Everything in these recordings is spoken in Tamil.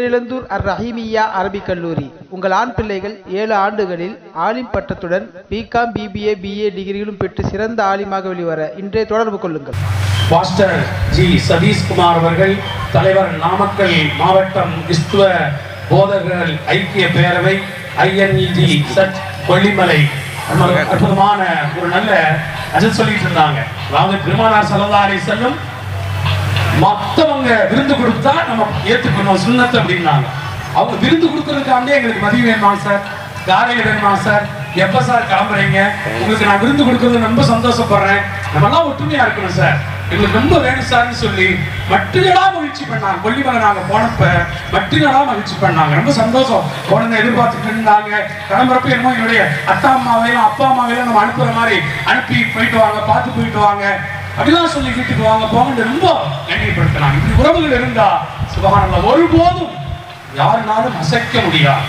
பேரிழந்தூர் அர் ரஹீமியா அரபிக் கல்லூரி. உங்கள் ஆண் பிள்ளைகள் ஏழு ஆண்டுகளில் ஆலிம் பட்டத்துடன் பிகாம் பிபிஏ பிஏ டிகிரிகளும் பெற்று சிறந்த ஆலிமாக வெளிவர இன்றே தொடர்பு கொள்ளுங்கள். மாஸ்டர் ஜி சதீஷ்குமார் அவர்கள் தலைவர் நாமக்கல் மாவட்டம் கிறிஸ்துவ போதகர்கள் ஐக்கிய பேரவை ஐஎன்இஜி சட் கொல்லிமலை. நம்ம அற்புதமான ஒரு நல்ல அது சொல்லிட்டு இருந்தாங்க. அதாவது பெருமானார் சல்லா அலி செல்லும் மற்றவங்க விருந்து கொடுத்தா நம்ம ஏற்றுக்கணும் சுண்ணத்து அப்படின்னாங்க. அவங்க விருந்து கொடுக்கறதுக்காண்டே எங்களுக்கு மதியம் வேணுமா சார். காலையில வேணுமா சார். எப்ப சார் கிளம்புறீங்க? உங்களுக்கு நான் விருந்து கொடுக்கறது ரொம்ப சந்தோஷப்படுறேன். நம்ம எல்லாம் ஒற்றுமையா இருக்கணும் சார். எங்களுக்கு ரொம்ப வேணும் சார்னு சொல்லி மட்டினடா மகிழ்ச்சி பண்ணாங்க. கொல்லிமலை நாங்கள் போனப்ப மட்டினடா மகிழ்ச்சி பண்ணாங்க. ரொம்ப சந்தோஷம். குழந்தை எதிர்பார்த்துட்டு இருந்தாங்க. கிளம்புறப்ப என்னமோ என்னுடைய அத்தா அம்மாவையும் அப்பா அம்மாவையும் நம்ம அனுப்புற மாதிரி அனுப்பி போயிட்டு வாங்க பார்த்து போயிட்டு வாங்க. அப்படிலாம் சொல்லி வீட்டுக்கு வாங்க போங்க ரொம்ப நன்றிப்படுத்தலாம் இப்படி உறவுகள் இருந்தா சுபகானந்தா ஒருபோதும் யாருனாலும் அசைக்க முடியாது.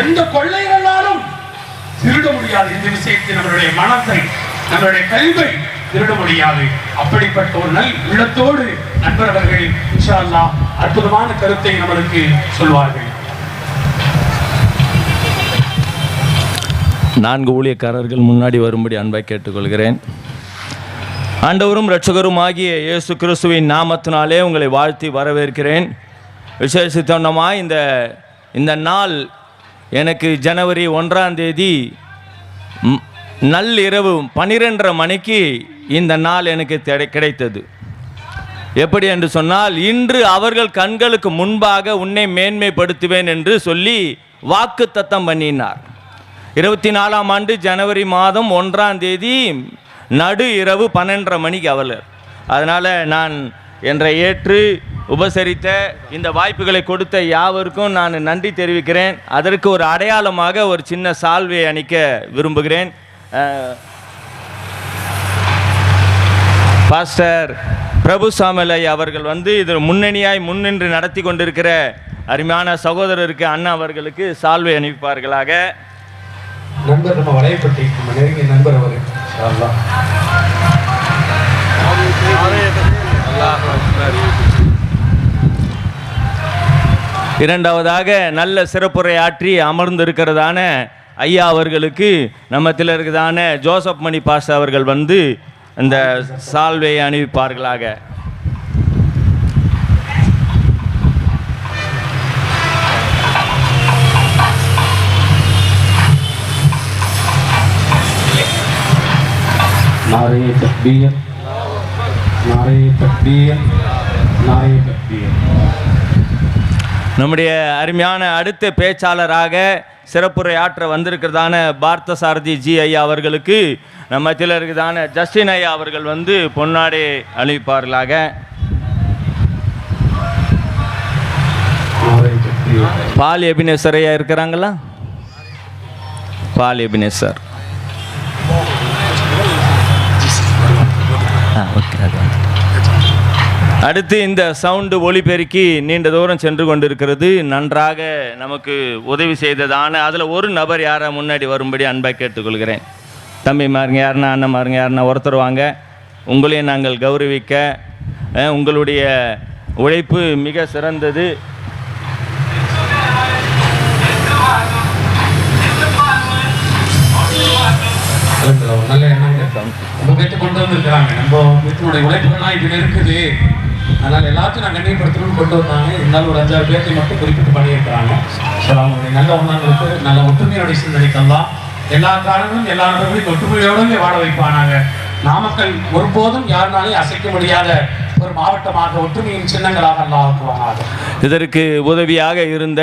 எந்த கொள்ளைகளாலும் திருட முடியாது. இந்த விஷயத்தை நம்மளுடைய மனத்தை நம்மளுடைய கல்வை திருட முடியாது. அப்படிப்பட்ட ஒரு நல் உள்ளத்தோடு நண்பர் அவர்கள் அற்புதமான கருத்தை நம்மளுக்கு சொல்வார்கள். நான்கு ஊழியக்காரர்கள் முன்னாடி வரும்படி அன்பை கேட்டுக்கொள்கிறேன். ஆண்டவரும் ரட்சகரும் ஆகிய இயேசு கிறிஸ்துவின் நாமத்தினாலே உங்களை வாழ்த்தி வரவேற்கிறேன். விசேஷித்தனமா இந்த இந்த நாள் எனக்கு ஜனவரி ஒன்றாம் தேதி நள்ளிரவு பன்னிரெண்டரை மணிக்கு இந்த நாள் எனக்கு கிடைத்தது. எப்படி என்று சொன்னால் இன்று அவர்கள் கண்களுக்கு முன்பாக உன்னை மேன்மைப்படுத்துவேன் என்று சொல்லி வாக்கு தத்தம் பண்ணினார். இருபத்தி நாலாம் ஆண்டு ஜனவரி மாதம் ஒன்றாம் தேதி நடு இரவு பன்னெண்டரை மணிக்கு அவலர் அதனால் நான் என்ற ஏற்று உபசரித்த இந்த வாய்ப்புகளை கொடுத்த யாவருக்கும் நான் நன்றி தெரிவிக்கிறேன். அதற்கு ஒரு அடையாளமாக ஒரு சின்ன சால்வை அணிக்க விரும்புகிறேன். பாஸ்டர் பிரபு சாமலை அவர்கள் வந்து இது முன்னணியாய் முன்னின்று நடத்தி கொண்டிருக்கிற அருமையான சகோதரருக்கு அண்ணா அவர்களுக்கு சால்வை அணிவிப்பார்களாக. நண்பர் நம்ம வளையப்பட்டி நெருங்கிய நண்பர் அவர்கள் இரண்டாவதாக நல்ல சிறப்புரை ஆற்றி அமர்ந்திருக்கிறதான ஐயா அவர்களுக்கு நம்ம இருக்கிறதான ஜோசப் மணி பாஷா அவர்கள் வந்து இந்த சால்வையை அணிவிப்பார்களாக. नारे तकबीर नारे तकबीर नारे तकबीर நம்முடைய அருமையான அடுத்த பேச்சாளராக சிறப்புரை ஆற்ற வந்திருக்கிறதான பார்த்த சாரதி ஜி ஐயா அவர்களுக்கு நம்ம மத்தியில் இருக்கிறதான ஜஸ்டின் ஐயா அவர்கள் வந்து பொன்னாடை அணிவிப்பார்களாக नारे तकबीर பால் எபினேசர் ஐயா இருக்கிறாங்களா பால் எபினேசர் ஓகே, அது வந்து. அடுத்து இந்த சவுண்டு ஒளிபெருக்கி நீண்ட தூரம் சென்று கொண்டிருக்கிறது. நன்றாக நமக்கு உதவி செய்ததான அதில் ஒரு நபர் யாரை முன்னாடி வரும்படி அன்பாக கேட்டுக்கொள்கிறேன். தம்பி மாருங்க யாருன்னா அண்ணன் மாருங்க யாருன்னா ஒருத்தர் வாங்க. உங்களையும் நாங்கள் கௌரவிக்க உங்களுடைய உழைப்பு மிக சிறந்தது. நல்ல எண்ணங்க கொண்டு வந்திருக்கிறாங்க. நம்ம பேத்தினுடைய உழைப்புகள்லாம் இதுல இருக்குது. அதனால எல்லாத்தையும் நான் கண்ணியப்படுத்தணும்னு கொண்டு வந்தாங்க. இருந்தாலும் ஒரு அஞ்சாறு பேர்த்தை மட்டும் குறிப்பிட்டு பண்ணியிருக்கிறாங்க. ஸோ அவங்களுடைய நல்ல ஒன்றாங்களுக்கு நல்ல ஒற்றுமையோடைய சிந்தனைக்கெல்லாம் எல்லா காரணங்களும் எல்லா நபர்களையும் ஒற்றுமையோடவே வாழ வைப்பானாங்க. நாமக்கல் ஒருபோதும் யாருனாலையும் அசைக்க முடியாத ஒரு மாவட்டமாக ஒற்றுமையின் சின்னங்களாக இதற்கு உதவியாக இருந்த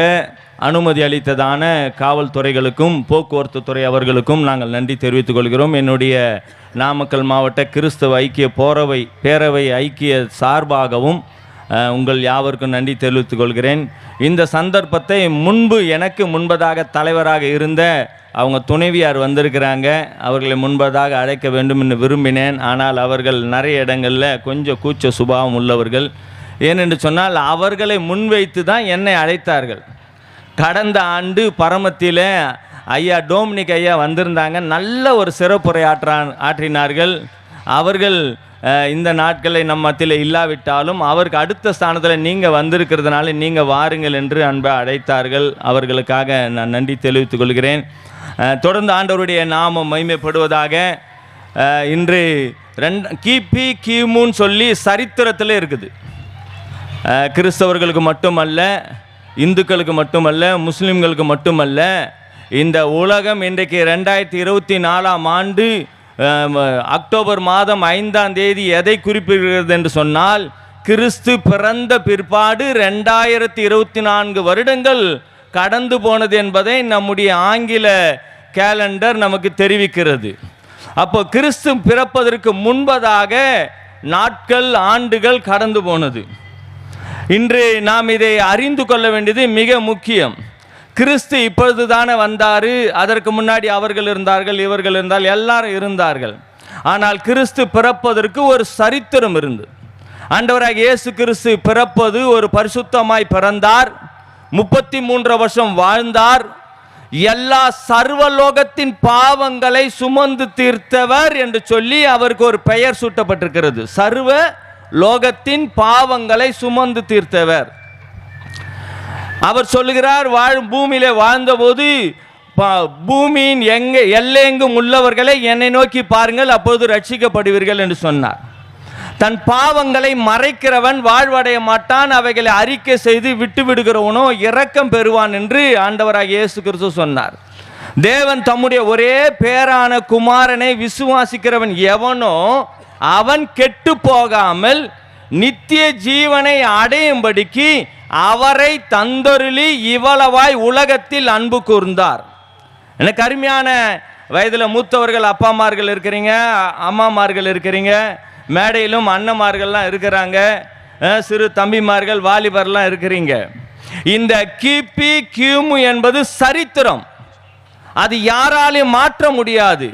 அனுமதி அளித்ததான காவல்துறைகளுக்கும் போக்குவரத்து துறை அவர்களுக்கும் நாங்கள் நன்றி தெரிவித்துக் கொள்கிறோம். என்னுடைய நாமக்கல் மாவட்ட கிறிஸ்தவ ஐக்கிய போரவை பேரவை ஐக்கிய சார்பாகவும் உங்கள் யாவருக்கும் நன்றி தெரிவித்துக் கொள்கிறேன். இந்த சந்தர்ப்பத்தை முன்பு எனக்கு முன்பதாக தலைவராக இருந்த அவங்க துணைவியார் வந்திருக்கிறாங்க. அவர்களை முன்பதாக அழைக்க வேண்டும் என்று விரும்பினேன். ஆனால் அவர்கள் நிறைய இடங்களில் கொஞ்சம் கூச்ச சுபாவம் உள்ளவர்கள். ஏனென்று சொன்னால் அவர்களை முன்வைத்து தான் என்னை அழைத்தார்கள். கடந்த ஆண்டு பரமத்தியில் ஐயா டோமினிக் ஐயா வந்திருந்தாங்க. நல்ல ஒரு சிறப்புரை ஆற்றா ஆற்றினார்கள். அவர்கள் இந்த நாட்களை நம் மத்தியில் இல்லாவிட்டாலும் அவருக்கு அடுத்த ஸ்தானத்தில் நீங்கள் வந்திருக்கிறதுனால நீங்கள் வாருங்கள் என்று அன்பை அழைத்தார்கள். அவர்களுக்காக நான் நன்றி தெரிவித்துக் கொள்கிறேன். தொடர்ந்து ஆண்டவருடைய நாமம் மைமைப்படுவதாக இன்று ரெண்டு கிபி கிமுன்னு சொல்லி சரித்திரத்தில் இருக்குது. கிறிஸ்தவர்களுக்கு மட்டுமல்ல இந்துக்களுக்கு மட்டுமல்ல முஸ்லீம்களுக்கு மட்டுமல்ல இந்த உலகம் இன்றைக்கு ரெண்டாயிரத்தி இருபத்தி நாலாம் ஆண்டு அக்டோபர் மாதம் ஐந்தாம் தேதி எதை குறிப்பிடுகிறது என்று சொன்னால் கிறிஸ்து பிறந்த பிற்பாடு ரெண்டாயிரத்தி இருபத்தி நான்கு வருடங்கள் கடந்து போனது என்பதை நம்முடைய ஆங்கில கேலண்டர் நமக்கு தெரிவிக்கிறது. அப்போ கிறிஸ்து பிறப்பதற்கு முன்பதாக நாட்கள் ஆண்டுகள் கடந்து போனது. இன்று நாம் இதை அறிந்து கொள்ள வேண்டியது மிக முக்கியம். கிறிஸ்து இப்பொழுது தானே வந்தார். அதற்கு முன்னாடி அவர்கள் இருந்தார்கள் இவர்கள் இருந்தால் எல்லாரும் இருந்தார்கள். ஆனால் கிறிஸ்து பிறப்பதற்கு ஒரு சரித்திரம் இருந்தது ஆண்டவராக இயேசு கிறிஸ்து பிறப்பது ஒரு பரிசுத்தமாய் பிறந்தார். முப்பத்தி மூன்று வருஷம் வாழ்ந்தார். எல்லா சர்வலோகத்தின் பாவங்களை சுமந்து தீர்த்தவர் என்று சொல்லி அவருக்கு ஒரு பெயர் சூட்டப்பட்டிருக்கிறது. சர்வ லோகத்தின் பாவங்களை சுமந்து தீர்த்தவர். அவர் சொல்லுகிறார் வாழும் பூமியிலே வாழ்ந்தபோது ப- பூமியின் எங்க எல்லையெங்கும் உள்ளவர்களை என்னை நோக்கி பாருங்கள் அப்போது ரட்சிக்கப்படுவீர்கள் என்று சொன்னார். தன் பாவங்களை மறைக்கிறவன் வாழ்வடைய மாட்டான் அவைகளை அறிக்கை செய்து விட்டு விடுகிறவனோ இரக்கம் பெறுவான் என்று ஆண்டவராக இயேசு கிறிஸ்து சொன்னார். தேவன் தம்முடைய ஒரே பேரான குமாரனை விசுவாசிக்கிறவன் எவனோ அவன் கெட்டு போகாமல் நித்திய ஜீவனை அடையும்படிக்கு அவரை தந்தொருளி இவ்வளவாய் உலகத்தில் அன்பு கூர்ந்தார். எனக்கு அருமையான வயதில் மூத்தவர்கள் அப்பாமார்கள் இருக்கிறீங்க அம்மாமார்கள் இருக்கிறீங்க மேடையிலும் அண்ணமார்கள்லாம் இருக்கிறாங்க சிறு தம்பிமார்கள் வாலிபர்லாம் இருக்கிறீங்க. இந்த கிபி கியூமு என்பது சரித்திரம். அது யாராலையும் மாற்ற முடியாது.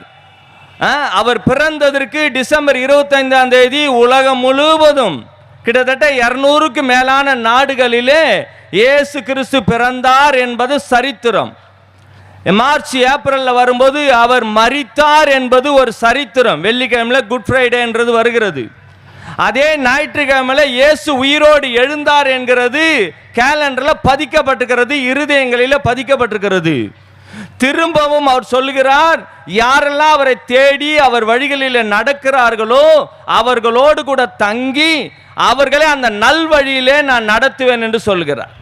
அவர் பிறந்ததற்கு டிசம்பர் இருபத்தைந்தாம் தேதி உலகம் முழுவதும் கிட்டத்தட்ட இருநூறுக்கு மேலான நாடுகளிலே இயேசு கிறிஸ்து பிறந்தார் என்பது சரித்திரம். மார்ச் ஏப்ரலில் வரும்போது அவர் மறித்தார் என்பது ஒரு சரித்திரம். வெள்ளிக்கிழமையில் குட் ஃப்ரைடேன்றது வருகிறது. அதே ஞாயிற்றுக்கிழமையில் இயேசு உயிரோடு எழுந்தார் என்கிறது கேலண்டரில் பதிக்கப்பட்டிருக்கிறது இருதயங்களில் பதிக்கப்பட்டிருக்கிறது. திரும்பவும் அவர் சொல்லுகிறார் யாரெல்லாம் அவரை தேடி அவர் வழிகளில் நடக்கிறார்களோ அவர்களோடு கூட தங்கி அவர்களை அந்த நல்வழியிலே நான் நடத்துவேன் என்று சொல்கிறார்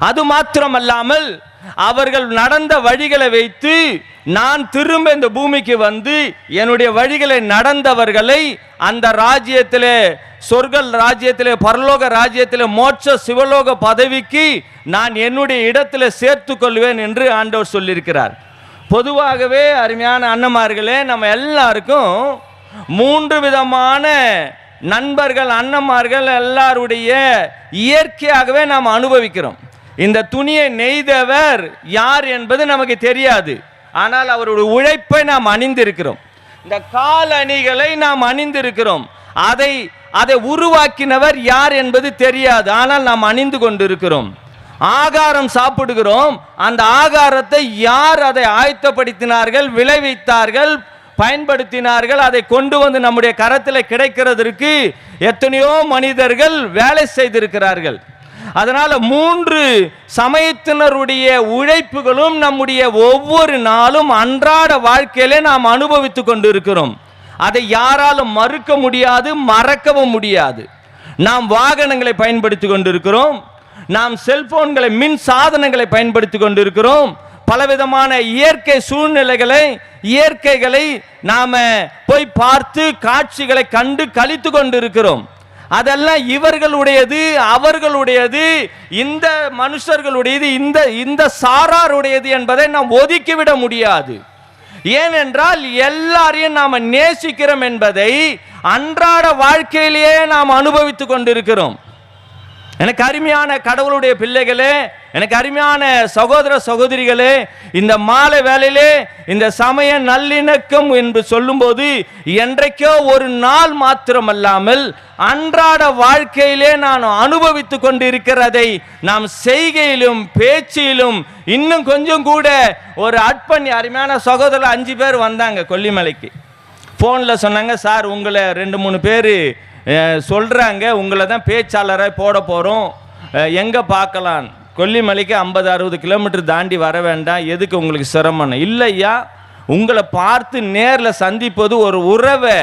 அது மாத்திரமல்லாமல் அவர்கள் நடந்த வழிகளை வைத்து நான் திரும்ப இந்த பூமிக்கு வந்து என்னுடைய வழிகளை நடந்தவர்களை அந்த ராஜ்யத்திலே சொர்க்கல் ராஜ்யத்திலே பரலோக ராஜ்யத்திலே மோட்ச சிவலோக பதவிக்கு நான் என்னுடைய இடத்துல சேர்த்து கொள்வேன் என்று ஆண்டவர் சொல்லியிருக்கிறார். பொதுவாகவே அருமையான அண்ணமார்களே நம்ம எல்லாருக்கும் மூன்று விதமான நண்பர்கள் அண்ணமார்கள் எல்லாருடைய இயற்கையாகவே நாம் அனுபவிக்கிறோம். இந்த துணியை நெய்தவர் யார் என்பது நமக்கு தெரியாது. ஆனால் அவருடைய உழைப்பை நாம் அணிந்திருக்கிறோம். இந்த கால் அணிகளை நாம் அணிந்திருக்கிறோம். அதை அதை உருவாக்கினவர் யார் என்பது தெரியாது. ஆனால் நாம் அணிந்து கொண்டிருக்கிறோம். ஆகாரம் சாப்பிடுகிறோம். அந்த ஆகாரத்தை யார் அதை ஆயத்தப்படுத்தினார்கள் விளைவித்தார்கள் பயன்படுத்தினார்கள் அதை கொண்டு வந்து நம்முடைய கரத்தில் கிடைக்கிறதற்கு எத்தனையோ மனிதர்கள் வேலை செய்திருக்கிறார்கள். அதனால் மூன்று சமயத்தினருடைய உழைப்புகளும் நம்முடைய ஒவ்வொரு நாளும் அன்றாட வாழ்க்கையிலே நாம் அனுபவித்து கொண்டிருக்கிறோம். அதை யாராலும் மறுக்க முடியாது மறக்கவும் முடியாது. நாம் வாகனங்களை பயன்படுத்தி கொண்டிருக்கிறோம். நாம் செல்போன்களை மின் சாதனங்களை பயன்படுத்தி கொண்டிருக்கிறோம். பலவிதமான இயற்கை சூழ்நிலைகளை இயற்கைகளை நாம் போய் பார்த்து காட்சிகளை கண்டு கழித்து கொண்டிருக்கிறோம். அதெல்லாம் இவர்களுடையது அவர்களுடையது இந்த மனுஷர்களுடையது இந்த இந்த சாராருடையது என்பதை நாம் ஒதுக்கிவிட முடியாது. ஏனென்றால் எல்லாரையும் நாம் நேசிக்கிறோம் என்பதை அன்றாட வாழ்க்கையிலேயே நாம் அனுபவித்துக் கொண்டிருக்கிறோம். எனக்கு அருமையான கடவுளுடைய பிள்ளைகளே எனக்கு அருமையான சகோதர சகோதரிகளே இந்த மாலை வேலையிலே இந்த சமய நல்லிணக்கம் என்று சொல்லும்போது என்றைக்கோ ஒரு நாள் மாத்திரமல்லாமல் அன்றாட வாழ்க்கையிலே நான் அனுபவித்து கொண்டிருக்கிறதை நாம் செய்கையிலும் பேச்சிலும் இன்னும் கொஞ்சம் கூட ஒரு அட்பண்ணி அருமையான சகோதரர் அஞ்சு பேர் வந்தாங்க கொல்லிமலைக்கு. ஃபோனில் சொன்னாங்க சார் உங்களை ரெண்டு மூணு பேர் சொல்கிறாங்க உங்களை தான் பேச்சாளராக போட போகிறோம் எங்கே பார்க்கலாம்? கொல்லிமலைக்கு ஐம்பது அறுபது கிலோமீட்டர் தாண்டி வர வேண்டாம். எதுக்கு உங்களுக்கு சிரமம் இல்லையா? உங்களை பார்த்து நேரில் சந்திப்பது ஒரு உறவை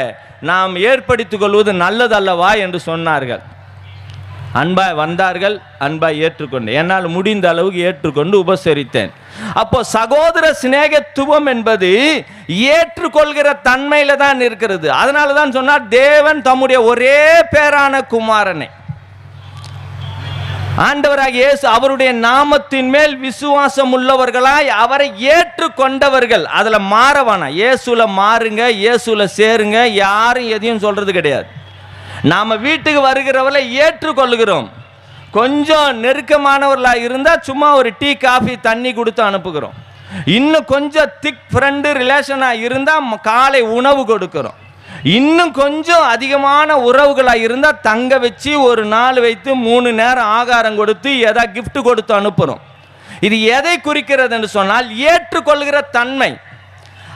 நாம் ஏற்படுத்திக் கொள்வது நல்லதல்லவா என்று சொன்னார்கள். அன்பாய் வந்தார்கள் அன்பாய் ஏற்றுக்கொண்டேன். என்னால் முடிந்த அளவுக்கு ஏற்றுக்கொண்டு உபசரித்தேன். அப்போ சகோதர சிநேகத்துவம் என்பது ஏற்றுக்கொள்கிற தன்மையில தான் இருக்கிறது. அதனால தான் சொன்னார் தேவன் தம்முடைய ஒரே பேரான குமாரனை. ஆண்டவராக இயேசு அவருடைய நாமத்தின் மேல் விசுவாசம் உள்ளவர்களாய் அவரை ஏற்றுக்கொண்டவர்கள். அதில் மாறவானா? இயேசுல மாறுங்க இயேசுல சேருங்க யாரும் எதையும் சொல்றது கிடையாது. நாம் வீட்டுக்கு வருகிறவரை ஏற்றுக்கொள்கிறோம் கொஞ்சம் நெருக்கமானவர்களாக இருந்தால் சும்மா ஒரு டீ காஃபி தண்ணி கொடுத்து அனுப்புகிறோம். இன்னும் கொஞ்சம் திக் ஃப்ரெண்டு ரிலேஷனாக இருந்தால் காலை உணவு கொடுக்குறோம். இன்னும் கொஞ்சம் அதிகமான உறவுகளாக இருந்தால் தங்க வச்சு ஒரு நாள் வைத்து மூணு நேரம் ஆகாரம் கொடுத்து எதா கிஃப்ட் கொடுத்து அனுப்புகிறோம் இது எதை குறிக்கிறது என்று சொன்னால் ஏற்றுக்கொள்கிற தன்மை.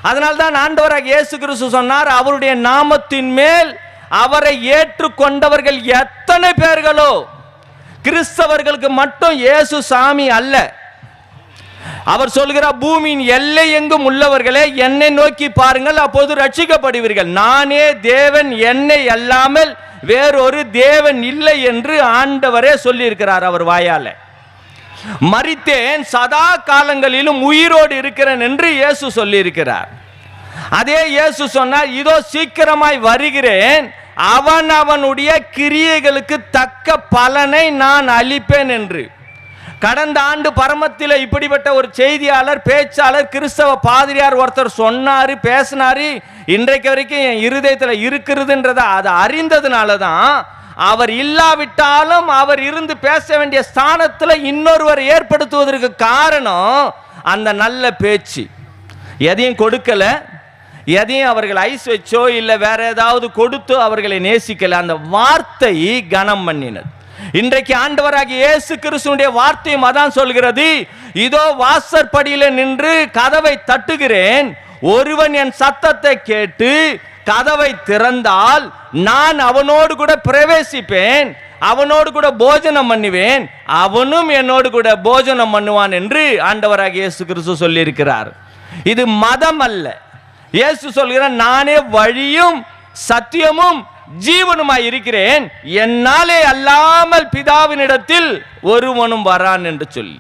அதனால்தான் ஆண்டவராக இயேசு கிறிஸ்து சொன்னார் அவருடைய நாமத்தின் மேல் அவரை ஏற்றுக்கொண்டவர்கள் எத்தனை பேர்களோ கிறிஸ்தவர்களுக்கு மட்டும் இயேசு சாமி அல்ல. அவர் சொல்கிறார் பூமியின் எல்லை எங்கும் உள்ளவர்களே என்னை நோக்கி பாருங்கள் அப்போது ரட்சிக்கப்படுவீர்கள் நானே தேவன் என்னை அல்லாமல் வேறொரு தேவன் இல்லை என்று ஆண்டவரே சொல்லியிருக்கிறார் அவர் வாயால. மறித்தேன் சதா காலங்களிலும் உயிரோடு இருக்கிறேன் என்று இயேசு சொல்லியிருக்கிறார். அதே இயேசு சொன்னார் இதோ சீக்கிரமாய் வருகிறேன் அவன் அவனுடைய கிரியைகளுக்கு தக்க பலனை நான் அளிப்பேன் என்று. கடந்த ஆண்டு பரமத்தில் இப்படிப்பட்ட ஒரு செய்தியாளர் பேச்சாளர் கிறிஸ்தவ பாதிரியார் ஒருத்தர் சொன்னாரு பேசினாரு இன்றைக்கு வரைக்கும் என் இருதயத்தில் இருக்கிறதுன்றத அதை அறிந்ததுனால தான் அவர் இல்லாவிட்டாலும் அவர் இருந்து பேச வேண்டிய ஸ்தானத்தில் இன்னொருவர் ஏற்படுத்துவதற்கு காரணம் அந்த நல்ல பேச்சு. எதையும் கொடுக்கலை. எதையும் அவர்கள் ஐஸ் வச்சோ இல்லை வேற ஏதாவது கொடுத்து அவர்களை நேசிக்கல. அந்த வார்த்தை கனம் பண்ணினது. இன்றைக்கு ஆண்டவராகி இயேசு கிறிஸ்துனுடைய வார்த்தையும் அதான் சொல்கிறது. இதோ வாசற்படியில் நின்று கதவை தட்டுகிறேன். ஒருவன் என் சத்தத்தை கேட்டு கதவை திறந்தால் நான் அவனோடு கூட பிரவேசிப்பேன். அவனோடு கூட போஜனம் பண்ணுவேன். அவனும் என்னோடு கூட போஜனம் பண்ணுவான் என்று ஆண்டவராக இயேசு கிறிஸ்து சொல்லியிருக்கிறார். இது மதம் அல்ல. இயேசு சொல்கிறார் நானே வழியும் சத்தியமும் ஜீவனுமாய் இருக்கிறேன். என்னாலே அல்லாமல் பிதாவினிடத்தில் ஒருவனும் வரான் என்று சொல்லி.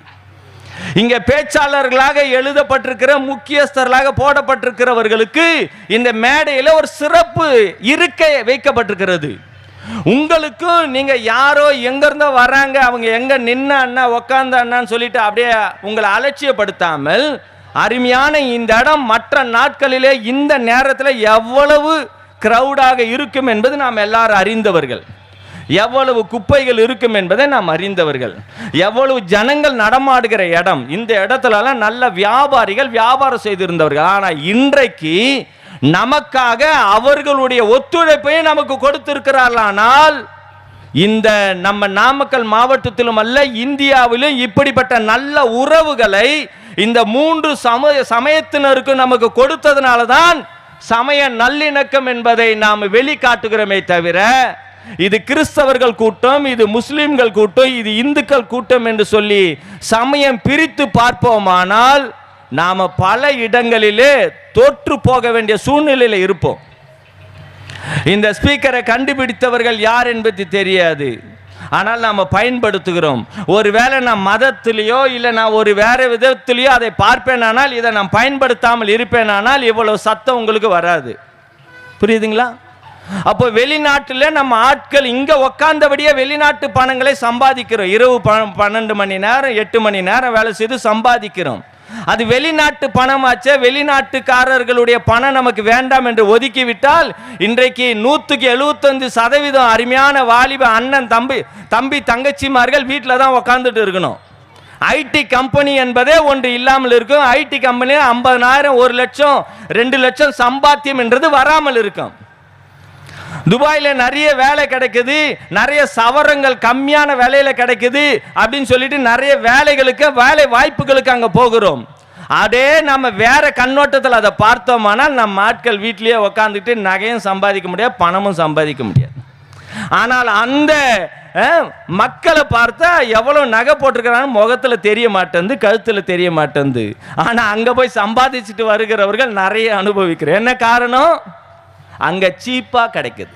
இங்க பேச்சாளர்களாக எழுதப்பட்டிருக்கிற முக்கியஸ்தர்களாக போடப்பட்டிருக்கிறவர்களுக்கு இந்த மேடையில் ஒரு சிறப்பு இருக்கை வைக்கப்பட்டிருக்கிறது. உங்களுக்கும் நீங்க யாரோ எங்கிருந்தோ வராங்க அவங்க எங்க நின்ன அண்ணா உக்காந்த அண்ணான்னு சொல்லிட்டு அப்படியே உங்களை அலட்சியப்படுத்தாமல் அருமையான இந்த இடம் மற்ற நாட்களிலே இந்த நேரத்தில் எவ்வளவு க்ரௌடாக இருக்கும் என்பது நாம் எல்லாரும் அறிந்தவர்கள். எவ்வளவு குப்பைகள் இருக்கும் என்பதை நாம் அறிந்தவர்கள். எவ்வளவு ஜனங்கள் நடமாடுகிற இடம். இந்த இடத்துலலாம் நல்ல வியாபாரிகள் வியாபாரம் செய்திருந்தவர்கள். ஆனால் இன்றைக்கு நமக்காக அவர்களுடைய ஒத்துழைப்பையும் நமக்கு கொடுத்திருக்கிறார்களானால் இந்த நம்ம நாமக்கல் மாவட்டத்திலும் அல்ல இந்தியாவிலும் இப்படிப்பட்ட நல்ல உறவுகளை இந்த மூன்று சமய சமயத்தினருக்கு நமக்கு கொடுத்ததுனால தான் சமய நல்லிணக்கம் என்பதை நாம் வெளிக்காட்டுகிறோமே தவிர இது கிறிஸ்தவர்கள் கூட்டம் இது முஸ்லிம்கள் கூட்டம் இது இந்துக்கள் கூட்டம் என்று சொல்லி சமயம் பிரித்து பார்ப்போமானால் நாம் பல இடங்களிலே தோற்று போக வேண்டிய சூழ்நிலையில் இருப்போம். இந்த ஸ்பீக்கரை கண்டுபிடித்தவர்கள் யார் என்பது தெரியாது. ஆனால் நாம் பயன்படுத்துகிறோம். ஒருவேளை நான் மதத்திலேயோ இல்லை நான் ஒரு வேறு விதத்திலேயோ அதை பார்ப்பேனானால் இதை நான் பயன்படுத்தாமல் இருப்பேனானால் இவ்வளோ சத்தம் உங்களுக்கு வராது. புரியுதுங்களா? அப்போ வெளிநாட்டில் நம்ம ஆட்கள் இங்கே உக்காந்தபடியே வெளிநாட்டு பணங்களை சம்பாதிக்கிறோம். இரவு ப- பன்னெண்டு மணி நேரம் எட்டு மணி நேரம் வேலை செய்து சம்பாதிக்கிறோம். அது வெளிநாட்டு பணமாச்சே வெளிநாட்டுக்காரர்களுடைய பணம் நமக்கு வேண்டாம் என்று ஒதுக்கிவிட்டால் இன்றைக்கு நூற்றுக்கு எழுபத்தஞ்சு சதவீதம் அருமையான வாலிப அண்ணன் தம்பி தம்பி தங்கச்சிமார்கள் வீட்டில் தான் உக்காந்துட்டு இருக்கணும். ஐடி கம்பெனி என்பதே ஒன்று இல்லாமல் இருக்கும். ஐடி கம்பெனி ஐம்பதனாயிரம் ஒரு லட்சம் ரெண்டு லட்சம் சம்பாத்தியம் என்றது வராமல் இருக்கும். துபாயில் நிறைய வேலை கிடைக்குது நிறைய சவரங்கள் கம்மியான வேலையில் கிடைக்குது அப்படின்னு சொல்லிட்டு நிறைய வேலைகளுக்கு வேலை வாய்ப்புகளுக்கு அங்கே போகிறோம். அதே நம்ம வேற கண்ணோட்டத்தில் அதை பார்த்தோமானால் நம்ம ஆட்கள் வீட்லேயே உக்காந்துட்டு நகையும் சம்பாதிக்க முடியாது பணமும் சம்பாதிக்க முடியாது. ஆனால் அந்த மக்களை பார்த்தா எவ்வளோ நகை போட்டிருக்கிறாங்க முகத்தில் தெரிய மாட்டேந்து கழுத்தில் தெரிய மாட்டேந்து. ஆனால் அங்கே போய் சம்பாதிச்சுட்டு வருகிறவர்கள் நிறைய அனுபவிக்கிறேன். என்ன காரணம்? அங்கே சீப்பாக கிடைக்குது.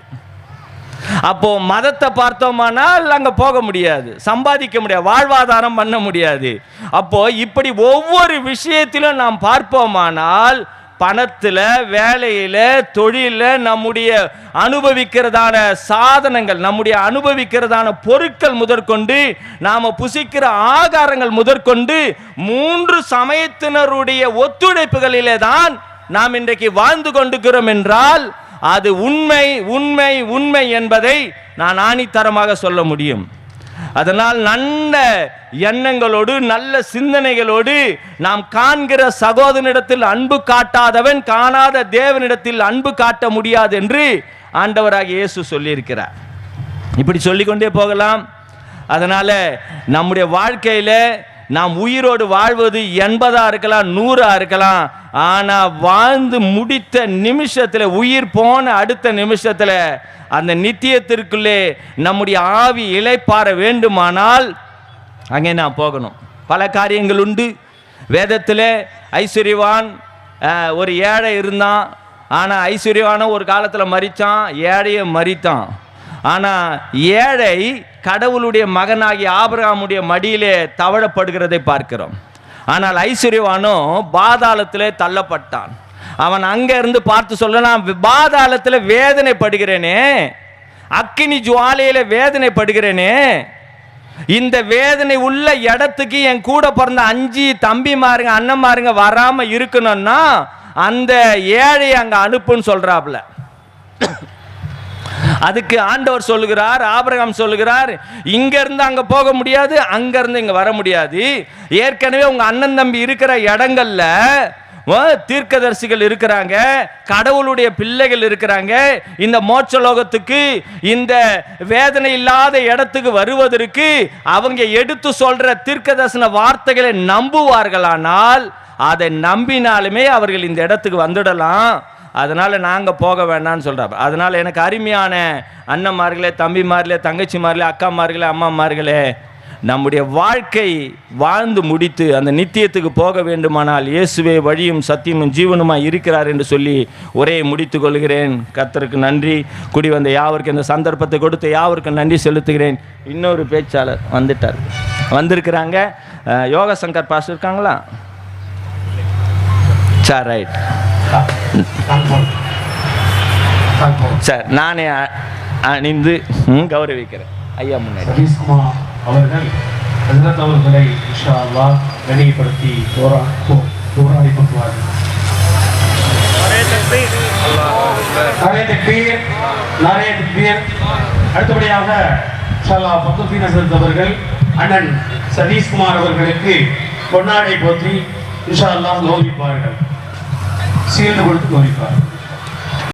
அப்போ மதத்தை பார்த்தோமானால் அங்கே போக முடியாது சம்பாதிக்க முடியாது வாழ்வாதாரம் பண்ண முடியாது. அப்போ இப்படி ஒவ்வொரு விஷயத்திலும் நாம் பார்ப்போமானால் பணத்தில் வேலையில் தொழிலில் நம்முடைய அனுபவிக்கிறதான சாதனங்கள் நம்முடைய அனுபவிக்கிறதான பொருட்கள் முதற்கொண்டு நாம் புசிக்கிற ஆகாரங்கள் முதற்கொண்டு மூன்று சமயத்தினருடைய ஒத்துழைப்புகளிலே தான் நாம் இன்றைக்கு வாழ்ந்து கொண்டிருக்கிறோம் என்றால் அது உண்மை உண்மை உண்மை என்பதை நான் ஆணித்தரமாக சொல்ல முடியும். அதனால் நல்ல எண்ணங்களோடு நல்ல சிந்தனைகளோடு நாம் காண்கிற சகோதரனிடத்தில் அன்பு காட்டாதவன் காணாத தேவனிடத்தில் அன்பு காட்ட முடியாது என்று ஆண்டவராக இயேசு சொல்லியிருக்கிறார். இப்படி சொல்லிக்கொண்டே போகலாம். அதனால் நம்முடைய வாழ்க்கையில் நாம் உயிரோடு வாழ்வது எண்பதா இருக்கலாம் நூறா இருக்கலாம். ஆனா வாழ்ந்து முடித்த நிமிஷத்துல உயிர் போன அடுத்த நிமிஷத்துல அந்த நித்தியத்திற்குள்ளே நம்முடைய ஆவி இலைப்பாற வேண்டுமானால் அங்கே நான் போகணும். பல காரியங்கள் உண்டு. வேதத்தில் ஐஸ்வர்யவான் ஒரு ஏழை இருந்தான். ஆனால் ஐஸ்வர்யவான ஒரு காலத்தில் மறித்தான் ஏழையை மறித்தான். ஆனால் ஏழை கடவுளுடைய மகனாகிய ஆபிரகாமுடைய மடியிலே தவழப்படுகிறதை பார்க்கிறோம். ஆனால் ஐஸ்வர்யவானோ பாதாளத்திலே தள்ளப்பட்டான். அவன் அங்கே இருந்து பார்த்து சொல்ல நான் பாதாளத்தில் வேதனைப்படுகிறேனே அக்கினி ஜுவாலையில் வேதனைப்படுகிறேனே இந்த வேதனை உள்ள இடத்துக்கு என் கூட பிறந்த அஞ்சு தம்பிமாருங்க அண்ணன்மாருங்க வராமல் இருக்கணும்னா அந்த ஏழை அங்கே அனுப்புன்னு சொல்கிறாப்புல அதுக்கு ஆண்டவர் சொல்லுகிறார் ஆபரகம் சொல்லுகிறார் இங்க இருந்து அங்க போக முடியாது அங்க இருந்து இங்க வர முடியாது. ஏற்கனவே உங்க அண்ணன் தம்பி இருக்கிற இடங்கள்ல ஓ, தீர்க்கதரிசிகள் இருக்கிறாங்க கடவுளுடைய பிள்ளைகள் இருக்கிறாங்க இந்த மோட்சலோகத்துக்கு இந்த வேதனை இல்லாத இடத்துக்கு வருவதற்கு அவங்க எடுத்து சொல்ற தீர்க்கதரிசன வார்த்தைகளை நம்புவார்களானால் அதை நம்பினாலுமே அவர்கள் இந்த இடத்துக்கு வந்துடலாம். அதனால் நாங்கள் போக வேண்டாம்னு சொல்கிறார் அதனால் எனக்கு அருமையான அண்ணன்மார்களே தம்பிமார்களே தங்கச்சிமார்களே அக்காமார்களே அம்மாமார்களே நம்முடைய வாழ்க்கை வாழ்ந்து முடித்து அந்த நித்தியத்துக்கு போக வேண்டுமானால் இயேசுவே வழியும் சத்தியமும் ஜீவனுமாய் இருக்கிறார் என்று சொல்லி ஒரே முடித்து கொள்கிறேன். கத்தருக்கு நன்றி. குடி வந்த யாவருக்கு இந்த சந்தர்ப்பத்தை கொடுத்து யாவருக்கும் நன்றி செலுத்துகிறேன். இன்னொரு பேச்சாளர் வந்துட்டார். வந்திருக்கிறாங்க. அஹ், யோக சங்கர் பாஸ் இருக்காங்களா? சார் ரைட் சார் நானே அணிந்து கௌரவிக்கிறேன். ஐயா முன்னாடி. சதீஷ்குமார் அவர்கள் ஹசரத் அவர்களை இன்ஷா அல்லாஹ் கணிப்படுத்தி போரா போராடி கொண்டுவார்கள் நாரே தக்பீர் நாரே தக்பீர். அடுத்தபடியாக அல்லாஹ் ஃபக்ருதீன் ஹசரத் அவர்கள் அண்ணன் சதீஷ்குமார் அவர்களுக்கு பொன்னாடை போற்றி இன்ஷா அல்லாஹ் கௌரிப்பார்கள் సీల్డ్ కొట్టుకొని